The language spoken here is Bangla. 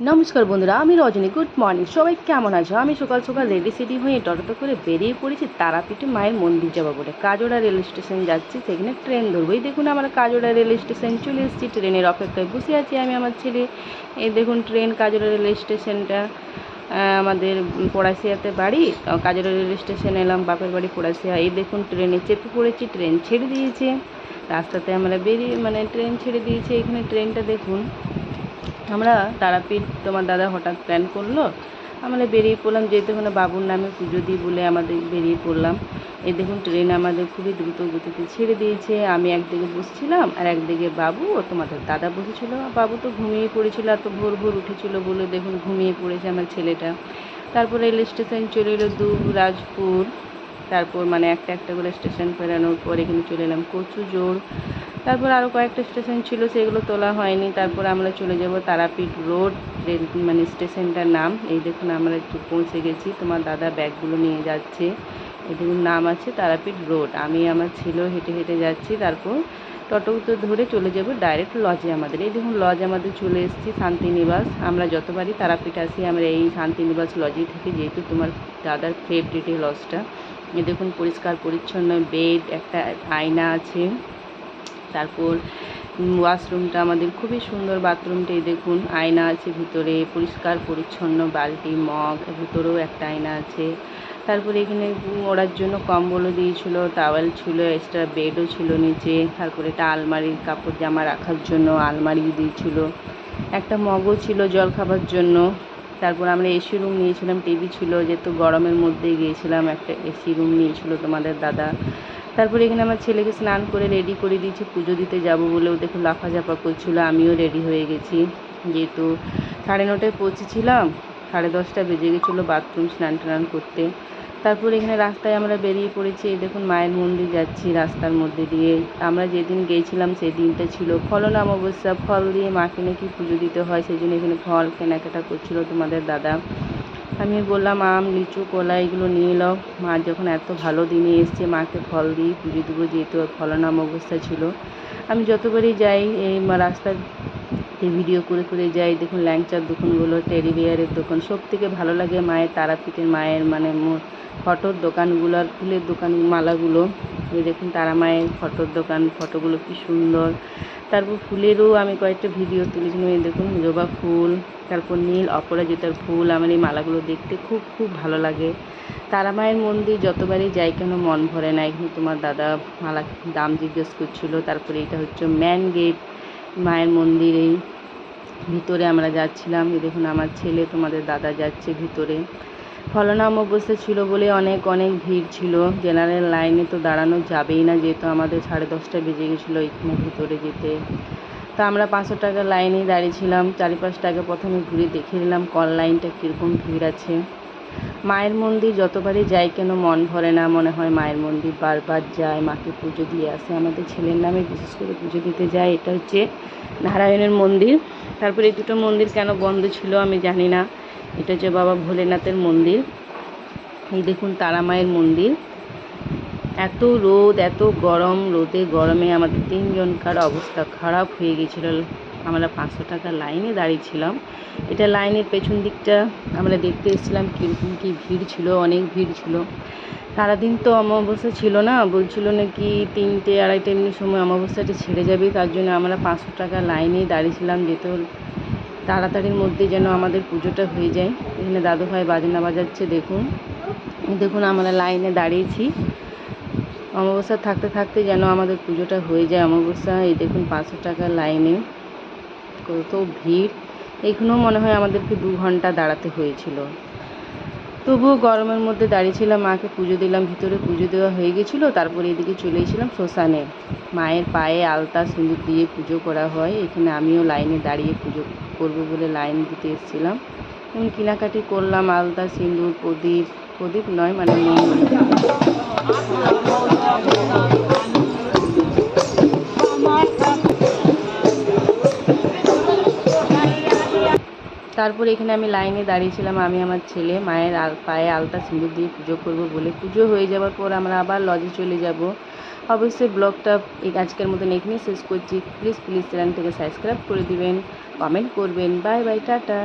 নমস্কার বন্ধুরা, আমি রজনী। গুড মর্নিং সবাই কেমন আছো? আমি সকাল সকাল রেডি সেডি হয়ে টোটোতে করে বেরিয়ে পড়েছি তারাপীঠে মায়ের মন্দির যাব বলে। কাজোড়া রেল স্টেশন যাচ্ছি, সেখানে ট্রেন ধরবো এই দেখুন, আমরা কাজোড়া রেল স্টেশন চলে এসেছি, ট্রেনের অপেক্ষায় বসে আছি আমি আমার ছেলে। এই দেখুন, ট্রেন, কাজোড়া রেল স্টেশনটা আমাদের পড়াশিয়াতে বাড়ি। কাজোড়া রেল স্টেশন এলাম, বাপের বাড়ি পড়াশিয়া। এই দেখুন, ট্রেনে চেপে পড়েছি, ট্রেন ছেড়ে দিয়েছে। রাস্তাতে আমরা বেরিয়ে মানে ট্রেন ছেড়ে দিয়েছে, এখানে ট্রেনটা দেখুন। আমরা তারাপীঠ তোমার দাদা হঠাৎ প্ল্যান করল। আমরা বেরিয়ে পড়লাম, যেহেতু ওখানে বাবুর নামে পুজো দিই বলে আমাদের বেরিয়ে পড়লাম। এই দেখুন ট্রেন আমাদের খুবই দ্রুত গতিতে ছেড়ে দিয়েছে। আমি একদিকে বসছিলাম আর একদিকে বাবু ও তোমাদের দাদা বসেছিল। বাবু তো ঘুমিয়ে পড়েছিল, এত ভোর ভোর উঠেছিল বলে দেখুন ঘুমিয়ে পড়েছে আমার ছেলেটা। তারপর রেল স্টেশন চলে এলো দুবরাজপুর তারপর মানে একটা একটা করে স্টেশন ফেরানোর পর এখানে চলে এলাম কচু জোড় তারপর আরও কয়েকটা স্টেশন ছিল, সেগুলো তোলা হয়নি। তারপর আমরা চলে যাব তারাপীঠ রোড রেল মানে স্টেশনটার নাম। এই দেখুন, আমরা একটু পৌঁছে গেছি। তোমার দাদা ব্যাগগুলো নিয়ে যাচ্ছে। এই দেখুন, নাম আছে তারাপীঠ রোড। আমি আমার ছিল হেঁটে হেঁটে যাচ্ছি। তারপর টোটোতে ধরে চলে যাব ডাইরেক্ট লজে আমাদের। এই দেখুন, লজ আমাদের চলে এসেছি, শান্তিনিবাস। আমরা যতবারই তারাপীঠ আসি, আমরা এই শান্তিনিবাস লজেই থাকি, যেহেতু তোমার দাদার ফেভারিট এই লজটা দেখুন, পরিষ্কার, পরিচ্ছন্ন বেড একটা আয়না আছে। তারপর ওয়াশরুমটা আমাদের খুবই সুন্দর বাথরুমটা এই দেখুন। আয়না আছে ভিতরে, পরিষ্কার, পরিচ্ছন্ন, বালতি, মগ, ভিতরেও একটা আয়না আছে। তারপরে এখানে ওড়ার জন্য কম্বলও দিয়েছিল টাওয়েল ছিল এক্সট্রা বেডও ছিল নিচে। তারপরে একটা আলমারির কাপড় জামা রাখার জন্য আলমারি দিয়েছিল। একটা মগও ছিল জল খাবার জন্য। তারপর আমরা এসি রুম নিয়েছিলাম টিভি ছিল, যেহেতু গরমের মধ্যে গিয়েছিলাম, একটা এসি রুম নিয়েছিল তোমাদের দাদা। তারপরে এখানে আমার ছেলেকে স্নান করে রেডি করে দিয়েছি, পুজো দিতে যাব বলেও দেখো লাফাঝাপা করছিল, আমিও রেডি হয়ে গেছি। যেহেতু সাড়ে নটায় পৌঁছেছিলাম, সাড়ে দশটা বেজে গেছিল বাথরুম স্নান টান করতে। তারপর এখানে রাস্তায় আমরা বেরিয়ে পড়েছি, এই দেখুন মায়ের মন্দির যাচ্ছি রাস্তার মধ্যে দিয়ে। আমরা যেদিন গিয়েছিলাম সেই দিনটা ছিল ফলন অমাবস্যা ফল দিয়ে মাকে নাকি পুজো দিতে হয়, সেই জন্য এখানে ফল কেনাকাটা করছিল তোমাদের দাদা। আমি বললাম, আম, লিচু, কলা এগুলো নিয়ে নাও। মা যখন এত ভালো দিনে এসছে, মাকে ফল দিই, পুজো দেবো, যেহেতু ফলনাম অবস্থা ছিল। আমি যতবারই যাই, এই মা রাস্তাতে ভিডিও করে করে যাই। দেখুন, ল্যাংচার দোকানগুলো টেডি বিয়ারের দোকান সব থেকে ভালো লাগে মায়ের তারাপীঠের মায়ের মানে ফটোর দোকানগুলো আর ফুলের দোকান মালাগুলো এই দেখুন, তারা মায়ের ফটোর দোকান ফটোগুলো কি সুন্দর। তারপর ফুলেরও আমি কয়েকটা ভিডিও তুলেছিলাম এই দেখুন, জবা ফুল, তারপর নীল অপরাজিতার ফুল, আমার এই মালাগুলো দেখতে খুব খুব ভালো লাগে। তারা মায়ের মন্দির যতবারই যাই কেন মন ভরে না। এখানে তোমার দাদা মালা দাম জিজ্ঞেস করছিল, তারপরে এটা হচ্ছে ম্যান গেট মায়ের মন্দিরেই। ভিতরে আমরা যাচ্ছিলাম। এই দেখুন, আমার ছেলে, তোমাদের দাদা যাচ্ছে ভিতরে। ফলনাম অবস্থা ছিল বলে অনেক অনেক ভিড় ছিল। জেনারেল লাইনে তো দাঁড়ানো যাবেই না, যেহেতু আমাদের সাড়ে দশটা বেজে গেছিল এখানে ভিতরে যেতে। তা আমরা পাঁচশো টাকা লাইনেই দাঁড়িয়েছিলাম। চারিপাশটাকে প্রথমে ঘুরে দেখে নিলাম, কল লাইনটা কীরকম ভিড় আছে। মায়ের মন্দির যতবারই যাই কেন মন ভরে না, মনে হয় মায়ের মন্দির বারবার যায়, মাকে পুজো দিয়ে আসে। আমাদের ছেলের নামে বিশেষ করে পুজো দিতে যায়, এটা হচ্ছে নারায়ণের মন্দির। তারপরে এই দুটো মন্দির কেন বন্ধ ছিল আমি জানি না। এটা হচ্ছে বাবা ভোলেনাথের মন্দির। এই দেখুন তারা মায়ের মন্দির। এত রোদ, এত গরম, রোদে গরমে আমাদের তিনজনকার অবস্থা খারাপ হয়ে গেছিল। আমরা পাঁচশো টাকা লাইনে দাঁড়িয়েছিলাম এটা লাইনের পেছন দিকটা আমরা দেখতে এসেছিলাম কীরকম কী ভিড় ছিল, অনেক ভিড় ছিল। সারাদিন তো অমাবস্যা ছিল না, বলছিল নাকি তিনটে, আড়াইটে এমনি সময় অমাবস্যাটা ছেড়ে যাবে, তার জন্য আমরা পাঁচশো টাকা লাইনেই দাঁড়িয়েছিলাম যেহেতু তাড়াতাড়ির মধ্যে যেন আমাদের পুজোটা হয়ে যায়। এখানে দাদু ভাই বাজনা বাজাচ্ছে, দেখুন। দেখুন আমরা লাইনে দাঁড়িয়েছি। অমাবস্যা থাকতে থাকতে যেন আমাদের পুজোটা হয়ে যায় অমাবস্যা। এই দেখুন পাঁচশো টাকা লাইনে। কত ভিড়। এখানেও মনে হয় আমাদেরকে দু ঘণ্টা দাঁড়াতে হয়েছিল। তবুও গরমের মধ্যে দাঁড়িয়েছিলাম, মাকে পুজো দিলাম, ভিতরে পুজো দেওয়া হয়ে গেছিল, তারপরে এদিকে চলে এসেছিলাম শ্মশানে। মায়ের পায়ে আলতা, সিঁদুর দিয়ে পুজো করা হয়, এখানে আমিও লাইনে দাঁড়িয়ে পুজো করব বলে লাইন দিতে এসেছিলাম। এবং কেনাকাটি করলাম, আলতা, সিঁদুর, প্রদীপ প্রদীপ নয় মানে তারপর এখানে আমি লাইনে দাঁড়িয়েছিলাম আমি আমার ছেলে মায়ের আল, পায়ে আলতা সিঁদুর দিয়ে পুজো করব বলে। পুজো হয়ে যাওয়ার পর আমরা আবার লজে চলে যাব। অবশ্যই ব্লগটা আজকের মতন এখানেই শেষ করছি। প্লিজ প্লিজ চ্যানেলটাকে সাবস্ক্রাইব করে দিবেন কমেন্ট করবেন। Bye bye tata.